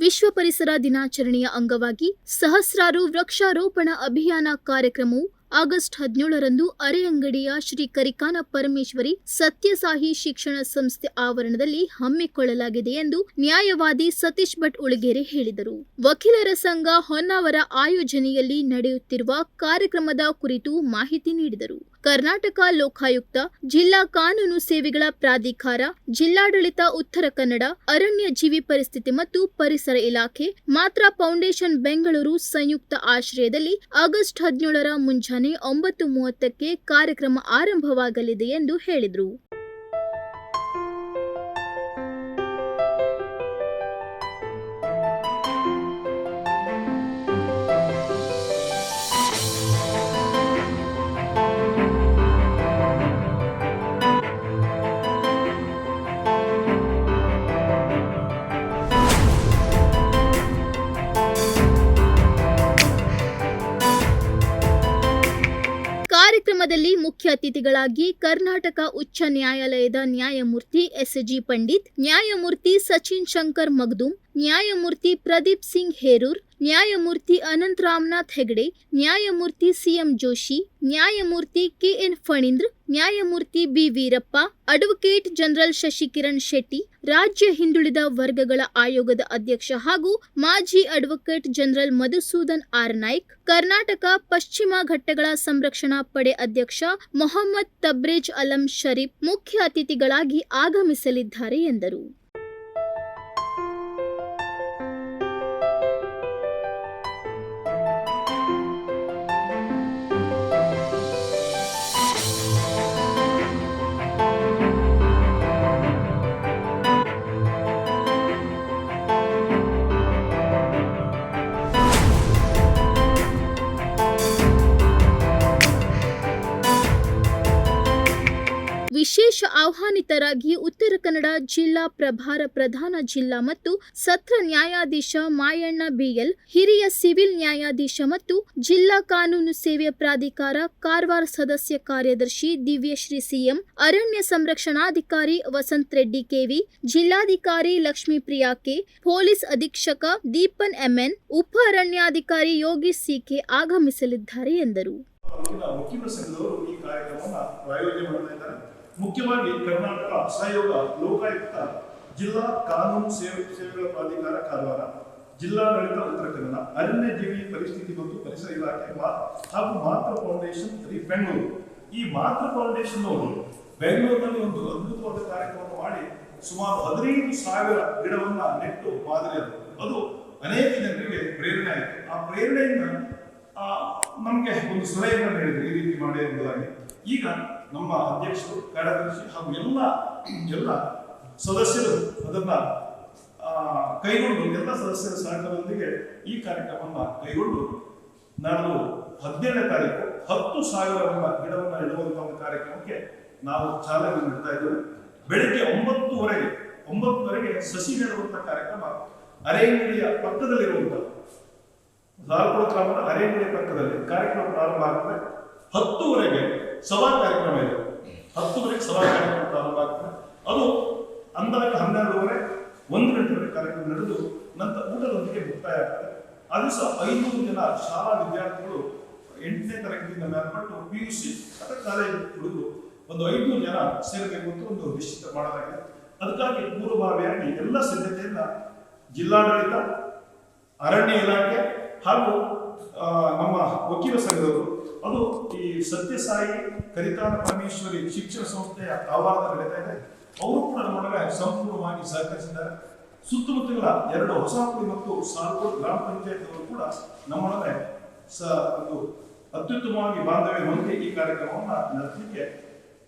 ವಿಶ್ವ ಪರಿಸರ ದಿನಾಚರಣೆಯ ಅಂಗವಾಗಿ ಸಹಸ್ರಾರು ವೃಕ್ಷಾರೋಪಣ ಅಭಿಯಾನ ಕಾರ್ಯಕ್ರಮವು ಆಗಸ್ಟ್ ಹದಿನೇಳರಂದು ಅರೆಯಂಗಡಿಯ ಶ್ರೀ ಕರಿಕಾನ ಪರಮೇಶ್ವರಿ ಸತ್ಯಸಾಹಿ ಶಿಕ್ಷಣ ಸಂಸ್ಥೆ ಆವರಣದಲ್ಲಿ ಹಮ್ಮಿಕೊಳ್ಳಲಾಗಿದೆ ಎಂದು ನ್ಯಾಯವಾದಿ ಸತೀಶ್ ಭಟ್ ಉಳಿಗೆರೆ ಹೇಳಿದರು. ವಕೀಲರ ಸಂಘ ಹೊನ್ನಾವರ ಆಯೋಜನೆಯಲ್ಲಿ ನಡೆಯುತ್ತಿರುವ ಕಾರ್ಯಕ್ರಮದ ಕುರಿತು ಮಾಹಿತಿ ನೀಡಿದರು. ಕರ್ನಾಟಕ ಲೋಕಾಯುಕ್ತ, ಜಿಲ್ಲಾ ಕಾನೂನು ಸೇವೆಗಳ ಪ್ರಾಧಿಕಾರ, ಜಿಲ್ಲಾಡಳಿತ, ಉತ್ತರ ಕನ್ನಡ, ಅರಣ್ಯ ಜೀವಿ ಪರಿಸ್ಥಿತಿ ಮತ್ತು ಪರಿಸರ ಇಲಾಖೆ, ಮಾತ್ರ ಫೌಂಡೇಶನ್ ಬೆಂಗಳೂರು ಸಂಯುಕ್ತ ಆಶ್ರಯದಲ್ಲಿ ಆಗಸ್ಟ್ ಹದಿನೇಳರ ಮುಂಜಾನೆ ಒಂಬತ್ತು ಮೂವತ್ತಕ್ಕೆ ಕಾರ್ಯಕ್ರಮ ಆರಂಭವಾಗಲಿದೆ ಎಂದು ಹೇಳಿದರು. ಕಾರ್ಯಕ್ರಮದಲ್ಲಿ ಮುಖ್ಯ ಅತಿಥಿಗಳಾಗಿ ಕರ್ನಾಟಕ ಉಚ್ಚ ನ್ಯಾಯಾಲಯದ ನ್ಯಾಯಮೂರ್ತಿ ಎಸ್ ಜಿ ಪಂಡಿತ್, ನ್ಯಾಯಮೂರ್ತಿ ಸಚಿನ್ ಶಂಕರ್ ಮಗ್ದುಮ್ ನ್ಯಾಯಮೂರ್ತಿ ಪ್ರದೀಪ್ ಸಿಂಗ್ ಹೇರೂರ್ ನ್ಯಾಯಮೂರ್ತಿ ಅನಂತ್ ರಾಮನಾಥ್ ಹೆಗಡೆ, ನ್ಯಾಯಮೂರ್ತಿ ಸಿಎಂ ಜೋಶಿ, ನ್ಯಾಯಮೂರ್ತಿ ಕೆಎನ್ ಫಣೀಂದ್ರ, ನ್ಯಾಯಮೂರ್ತಿ B Veerappa, advocate general Shashikiran Shetty, ರಾಜ್ಯ ಹಿಂದುಳಿದ ವರ್ಗಗಳ ಆಯೋಗದ ಅಧ್ಯಕ್ಷ ಹಾಗೂ ಮಾಜಿ advocate general Madhusudan R Naik, Karnataka ಪಶ್ಚಿಮ ಘಟ್ಟಗಳ ಸಂರಕ್ಷಣಾ ಪಡೆ ಅಧ್ಯಕ್ಷ ಮೊಹಮ್ಮದ್ ತಬ್ರೇಜ್ ಅಲಂ ಶರೀಫ್ ಮುಖ್ಯ ಅತಿಥಿಗಳಾಗಿ ಆಗಮಿಸಲಿದ್ದಾರೆ ಎಂದರು. ವಿಶೇಷ ಆಹ್ವಾನಿತರಾಗಿ ಉತ್ತರ ಕನ್ನಡ ಜಿಲ್ಲಾ ಪ್ರಭಾರ ಪ್ರಧಾನ ಜಿಲ್ಲಾ ಮತ್ತು ಸತ್ರ ನ್ಯಾಯಾಧೀಶ ಮಾಯಣ್ಣ ಬಿಎಲ್, ಹಿರಿಯ ಸಿವಿಲ್ ನ್ಯಾಯಾಧೀಶ ಮತ್ತು ಜಿಲ್ಲಾ ಕಾನೂನು ಸೇವೆ ಪ್ರಾಧಿಕಾರ ಕಾರವಾರ ಸದಸ್ಯ ಕಾರ್ಯದರ್ಶಿ ದಿವ್ಯಶ್ರೀ ಸಿಎಂ, ಅರಣ್ಯ ಸಂರಕ್ಷಣಾಧಿಕಾರಿ ವಸಂತ್ ರೆಡ್ಡಿ ಕೆವಿ, ಜಿಲ್ಲಾಧಿಕಾರಿ ಲಕ್ಷ್ಮೀಪ್ರಿಯಾ ಕೆ, ಪೊಲೀಸ್ ಅಧೀಕ್ಷಕ ದೀಪನ್ ಎಂಎನ್ ಉಪ ಅರಣ್ಯಾಧಿಕಾರಿ ಯೋಗೀಶ್ ಸಿಕೆ ಆಗಮಿಸಲಿದ್ದಾರೆ ಎಂದರು. ಕಾರ್ಯಕ್ರಮವನ್ನು ಮುಖ್ಯವಾಗಿ ಕರ್ನಾಟಕ ಸಹಯೋಗ ಲೋಕಾಯುಕ್ತ ಜಿಲ್ಲಾ ಕಾನೂನು ಸೇವೆ ಸೇವೆಗಳ ಪ್ರಾಧಿಕಾರ ಕಾರವಾರ ಜಿಲ್ಲಾಡಳಿತ ಉತ್ತರ ಕನ್ನಡ ಅರಣ್ಯ ಜೀವಿ ಪರಿಸ್ಥಿತಿ ಮತ್ತು ಪರಿಸರ ಇಲಾಖೆ ಹಾಗೂ ಮಾತೃ ಫೌಂಡೇಶನ್ ಬೆಂಗಳೂರು. ಈ ಮಾತೃ ಫೌಂಡೇಶನ್ ಅವರು ಬೆಂಗಳೂರಿನಲ್ಲಿ ಒಂದು ಅದ್ಭುತವಾದ ಕಾರ್ಯಕ್ರಮ ಮಾಡಿ ಸುಮಾರು ಹದಿನೈದು ಸಾವಿರ ಗಿಡವನ್ನ ನೆಟ್ಟು ಮಾದರಿಯಾದರು. ಅದು ಅನೇಕ ಜನರಿಗೆ ಪ್ರೇರಣೆ ಆಯಿತು. ಆ ಪ್ರೇರಣೆಯಿಂದ ನಮ್ಗೆ ಒಂದು ಸಲಹೆಯನ್ನು ನೀಡಿದ್ರು ಈ ರೀತಿ ಮಾಡಿ ಎಂಬುದಾಗಿ. ಈಗ ನಮ್ಮ ಅಧ್ಯಕ್ಷರು ಕಾರ್ಯದರ್ಶಿ ಹಾಗೂ ಎಲ್ಲ ಎಲ್ಲ ಸದಸ್ಯರು ಅದನ್ನ ಕೈಗೊಂಡು, ಎಲ್ಲ ಸದಸ್ಯರ ಸಹಕಾರದೊಂದಿಗೆ ಈ ಕಾರ್ಯಕ್ರಮವನ್ನ ಕೈಗೊಂಡು, ನಾನು ಹದಿನೇಳನೇ ತಾರೀಕು ಹತ್ತು ಸಾವಿರವನ್ನ ಗಿಡವನ್ನು ಇಡುವಂತಹ ಒಂದು ಕಾರ್ಯಕ್ರಮಕ್ಕೆ ನಾವು ಚಾಲನೆ ನೀಡ್ತಾ ಇದ್ದೇವೆ. ಬೆಳಿಗ್ಗೆ ಒಂಬತ್ತುವರೆಗೆ ಒಂಬತ್ತುವರೆಗೆ ಸಸಿ ನೆಡುವಂತಹ ಕಾರ್ಯಕ್ರಮ ಅರೇಂಗಿಳಿಯ ಪಕ್ಕದಲ್ಲಿರುವಂತಹ ಲಾಲ್ಪುರ ಗ್ರಾಮದ ಅರೇಂಗಿಳಿಯ ಪಕ್ಕದಲ್ಲಿ ಕಾರ್ಯಕ್ರಮ ಪ್ರಾರಂಭ ಆಗ್ತದೆ ಹತ್ತುವರೆಗೆ ಸಭಾ ಕಾರ್ಯಕ್ರಮ ಇದೆ. ಹತ್ತುವರೆಗೆ ಸಭಾ ಕಾರ್ಯಕ್ರಮ ಪ್ರಾರಂಭ ಆಗ್ತದೆ. ಅದು ಅಂದಾಜು ಹನ್ನೆರಡುವರೆ, ಒಂದು ಗಂಟೆವರೆಗೆ ಕಾರ್ಯಕ್ರಮ ನಡೆದು ನಂತರ ಊಟದೊಂದಿಗೆ ಮುಕ್ತಾಯ ಆಗ್ತದೆ. ಅದು ಸಹ ಐನೂರು ಜನ ಶಾಲಾ ವಿದ್ಯಾರ್ಥಿಗಳು ಎಂಟನೇ ತರಗತಿಯಿಂದ ಮೇಲ್ಪಟ್ಟು ಪಿ ಯು ಸಿ ಅಥವಾ ಕಾಲೇಜ್ ಹುಡುಗರು ಒಂದು ಐನೂರು ಜನ ಸೇರಬೇಕು ಅಂತ ಒಂದು ನಿಶ್ಚಿತ ಮಾಡಲಾಗಿದೆ. ಅದಕ್ಕಾಗಿ ಪೂರ್ವಭಾವಿಯಾಗಿ ಎಲ್ಲ ಸಿದ್ಧತೆಯನ್ನ ಜಿಲ್ಲಾಡಳಿತ, ಅರಣ್ಯ ಇಲಾಖೆ ಹಾಗೂ ನಮ್ಮ ವಕೀಲ ಸಂಘದವರು. ಅದು ಈ ಸತ್ಯಸಾಯಿ ಕರಿತಾನ ಪರಮೇಶ್ವರಿ ಶಿಕ್ಷಣ ಸಂಸ್ಥೆಯ ಆವಾರದಲ್ಲಿ ನಡೀತಾ ಇದೆ. ಅವರು ಕೂಡ ನಮ್ಮೊಳಗೆ ಸಂಪೂರ್ಣವಾಗಿ ಸಹಕರಿಸಿದ್ದಾರೆ. ಸುತ್ತಮುತ್ತಲ ಎರಡು ಹೊಸಪುರಿ ಮತ್ತು ಸಾಲ್ಕೋಟ್ ಗ್ರಾಮ ಪಂಚಾಯತ್ ಅವರು ಕೂಡ ನಮ್ಮೊಳಗೆ ಸ, ಒಂದು ಅತ್ಯುತ್ತಮವಾಗಿ ಬಾಂಧವ್ಯ ಹೊಂದಿ ಈ ಕಾರ್ಯಕ್ರಮವನ್ನು ನಡೆಸಲಿಕ್ಕೆ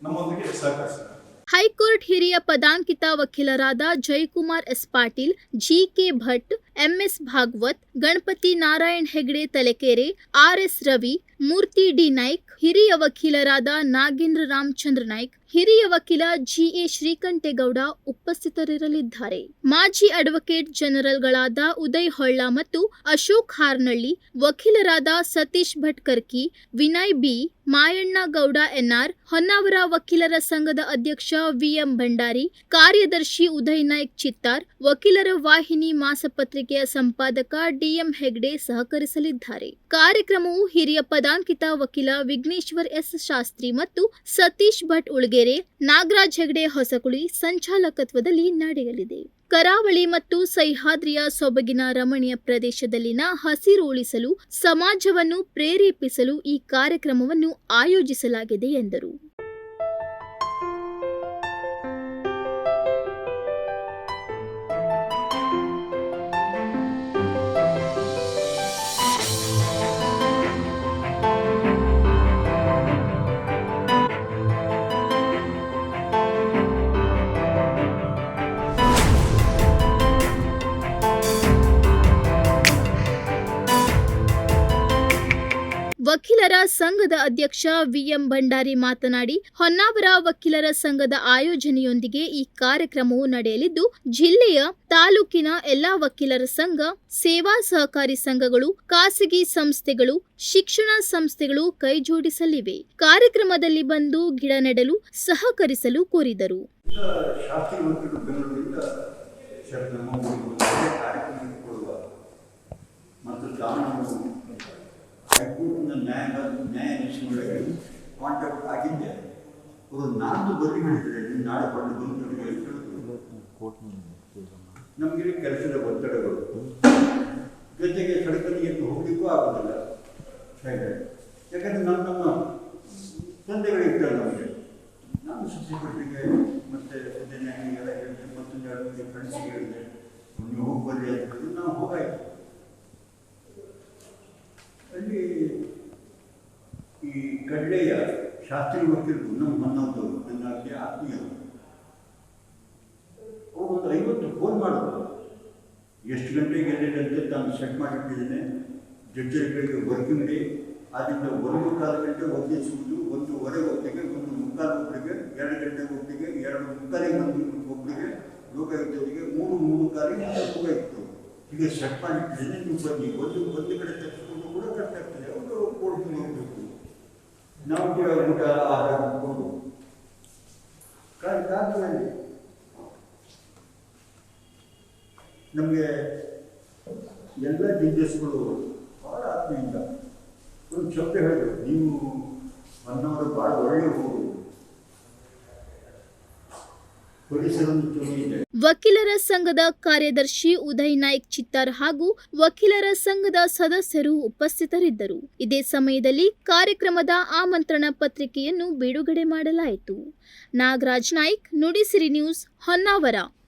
ನಮ್ಮೊಂದಿಗೆ ಸಹಕರಿಸಿದ್ದಾರೆ. ಹೈಕೋರ್ಟ್ ಹಿರಿಯ ಪದಾಂಕಿತ ವಕೀಲರಾದ Jayakumar S Patil G K Bhat, MS Bhagwat, Ganapati Narayan Hegde Talekere, R S Ravi, Murthy D Naik, ಹಿರಿಯ ವಕೀಲರಾದ ನಾಗೇಂದ್ರ ರಾಮಚಂದ್ರ ನಾಯ್ಕ್, ಹಿರಿಯ ವಕೀಲ ಜಿ ಎ ಶ್ರೀಕಂಠೇಗೌಡ ಉಪಸ್ಥಿತರಿರಲಿದ್ದಾರೆ. ಮಾಜಿ ಅಡ್ವೊಕೇಟ್ ಜನರಲ್ಗಳಾದ ಉದಯ್ ಹೊಳ್ಳ ಮತ್ತು ಅಶೋಕ್ ಹಾರ್ನಳ್ಳಿ, ವಕೀಲರಾದ ಸತೀಶ್ ಭಟ್ಕರ್ಕಿ, ವಿನಯ್ ಬಿ ಮಾಯಣ್ಣ ಗೌಡ ಎನ್ಆರ್, ಹೊನ್ನಾವರ ವಕೀಲರ ಸಂಘದ ಅಧ್ಯಕ್ಷ ವಿಎಂ ಭಂಡಾರಿ, ಕಾರ್ಯದರ್ಶಿ ಉದಯ್ ನಾಯ್ಕ್ ಚಿತ್ತಾರ್, ವಕೀಲರ ವಾಹಿನಿ ಮಾಸಪತ್ರಿಕೆಯ ಸಂಪಾದಕ ಡಿಎಂ ಹೆಗ್ಡೆ ಸಹಕರಿಸಲಿದ್ದಾರೆ. ಕಾರ್ಯಕ್ರಮವು ಹಿರಿಯ ಪದಾಂಕಿತ ವಕೀಲ ವಿಘ್ನೇಶ್ವರ್ ಎಸ್ ಶಾಸ್ತ್ರಿ ಮತ್ತು ಸತೀಶ್ ಭಟ್ ಉಳ್ಗೆರೆ, ನಾಗರಾಜ್ ಹೆಗ್ಡೆ ಹೊಸಕುಳಿ ಸಂಚಾಲಕತ್ವದಲ್ಲಿ ನಡೆಯಲಿದೆ. ಕರಾವಳಿ ಮತ್ತು ಸಹ್ಯಾದ್ರಿಯ ಸೊಬಗಿನ ರಮಣೀಯ ಪ್ರದೇಶದಲ್ಲಿನ ಹಸಿರು ಉಳಿಸಲು ಸಮಾಜವನ್ನು ಪ್ರೇರೇಪಿಸಲು ಈ ಕಾರ್ಯಕ್ರಮವನ್ನು ಆಯೋಜಿಸಲಾಗಿದೆ ಎಂದರು. ವಕೀಲರ ಸಂಘದ ಅಧ್ಯಕ್ಷ ವಿಎಂ ಭಂಡಾರಿ ಮಾತನಾಡಿ, ಹೊನ್ನಾವರ ವಕೀಲರ ಸಂಘದ ಆಯೋಜನೆಯೊಂದಿಗೆ ಈ ಕಾರ್ಯಕ್ರಮವು ನಡೆಯಲಿದ್ದು, ಜಿಲ್ಲೆಯ ತಾಲೂಕಿನ ಎಲ್ಲಾ ವಕೀಲರ ಸಂಘ, ಸೇವಾ ಸಹಕಾರಿ ಸಂಘಗಳು, ಖಾಸಗಿ ಸಂಸ್ಥೆಗಳು, ಶಿಕ್ಷಣ ಸಂಸ್ಥೆಗಳು ಕೈಜೋಡಿಸಲಿವೆ. ಕಾರ್ಯಕ್ರಮದಲ್ಲಿ ಬಂದು ಗಿಡ ನೆಡಲು, ಸಹಕರಿಸಲು ಕೋರಿದರು ಈಗ ಶಾಸ್ತ್ರಿ ವಕೀಲರು ಬೆಂಗಳೂರಿಂದ ಸರ್ ನಮ್ಮ ಊರಿಗೆ ಒಂದು ಕಾರ್ಯಕ್ರಮಕ್ಕೆ ಕೊಡುವ ಮತ್ತು ನಾನು ಹೈಕೋರ್ಟ್ನ ನ್ಯಾಯ ನ್ಯಾಯಾಧೀಶಗಳಿಗೆ ಕಾಂಟ್ಯಾಕ್ಟ್ ಆಗಿದ್ದೆ ಅವರು ನಾಲ್ಕು ಹೇಳ್ತಾರೆ ನೀನು ನಾಳೆ ಬಂದು ಬಂದು ನಮಗೆ ಕೆಲಸದ ಒತ್ತಡಗಳು. ಜೊತೆಗೆ ಸಡಕರಿಗೆ ಹೋಗ್ಲಿಕ್ಕೂ ಆಗೋದಿಲ್ಲ. ಯಾಕಂದ್ರೆ ನಮ್ಮ ನಮ್ಮ ತಂದೆಗಳು ಇರ್ತಾರೆ ನಮಗೆ. ನಾನು ಸುದ್ದಿಪಟ್ಟಿಗೆ ಮತ್ತೆ ಉದ್ಯಮಿಗಳಿಗೆಲ್ಲ ಹೇಳಿದೆ, ಮತ್ತೊಂದು ಎರಡು ಮಂದಿ ಫ್ರೆಂಡ್ಸಿಗೆ ಹೇಳಿದೆ. ನೀವು ಅಂತ ನಾವು ಹೋಗಾಯ್ತು. ಅಲ್ಲಿ ಈ ಕಡ್ಲೆಯ ಶಾಸ್ತ್ರಿ ವಕೀಲರು ನಮ್ಮ ಮನ್ನವರು ನನ್ನ ಅಲ್ಲಿ ಆತ್ಮೀಯರು ಒಂದು ಐವತ್ತು ಫೋನ್ ಮಾಡೋದು ಎಷ್ಟು ಗಂಟೆಗೆ ಎಲ್ಲಿದೆ ನಾನು ಸೆಟ್ ಮಾಡಿಟ್ಟಿದ್ದೇನೆ. ಜಡ್ಜರ್ಗಳಿಗೆ ವರ್ಕಿಂಗ್ ಡೇ ಆದ್ದರಿಂದ ಒಂದು ಕಾಲು ಗಂಟೆ ಒದಗಿಸುವುದು, ಒಂದೂವರೆ ಹೊತ್ತಿಗೆ, ಒಂದು ಮುಕ್ಕಾಲು ಒಬ್ಬರಿಗೆ ಎರಡು ಗಂಟೆ ಒಟ್ಟಿಗೆ ಎರಡು ಮುಕ್ಕಾಲಿಗೆ ಮಂದಿ ಒಬ್ಬರಿಗೆ ಲೋಕಾಯುಕ್ತರಿಗೆ ಮೂರು ಮೂರು ಕಾಲಿಗೆ ಲೋಕಾಯುಕ್ತರು ಹೀಗೆ ಸೆಟ್ ಮಾಡಿಟ್ಟಿದ್ದೇನೆ. ನೀವು ಬನ್ನಿ. ಒಂದು ಒಂದು ಕಡೆ ತಪ್ಪಿಸ್ಕೊಂಡು ಕೂಡ ಕಟ್ಟಾಗ್ತದೆ ಅವರು ಕೊಡ್ಕೊಂಡು ಹೋಗ್ಬೇಕು. ನಾವು ಕೂಡ ಊಟ ಆಹಾರ ಮಾಡಿಕೊಂಡು ಕಾರಣದಲ್ಲಿ ನಮಗೆ ಎಲ್ಲ ಜಡ್ಜಸ್ಗಳು ಭಾಳ ಆತ್ಮೀಯಿಂದ ಒಂದು ಶಬ್ದ ಹೇಳಿದ್ರು ನೀವು ಅನ್ನೋರು ಭಾಳ ಒಳ್ಳೆಯ ಹೋಗಿ ಪೊಲೀಸರೊಂದು ಚಲೋ ಇದೆ. ವಕೀಲರ ಸಂಘದ ಕಾರ್ಯದರ್ಶಿ ಉದಯ್ ನಾಯ್ಕ್ ಚಿತ್ತಾರ್ ಹಾಗೂ ವಕೀಲರ ಸಂಘದ ಸದಸ್ಯರು ಉಪಸ್ಥಿತರಿದ್ದರು. ಇದೇ ಸಮಯದಲ್ಲಿ ಕಾರ್ಯಕ್ರಮದ ಆಮಂತ್ರಣ ಪತ್ರಿಕೆಯನ್ನು ಬಿಡುಗಡೆ ಮಾಡಲಾಯಿತು. ನಾಗರಾಜ್ ನಾಯ್ಕ್, ನುಡಿಸಿರಿ ನ್ಯೂಸ್, ಹೊನ್ನಾವರ.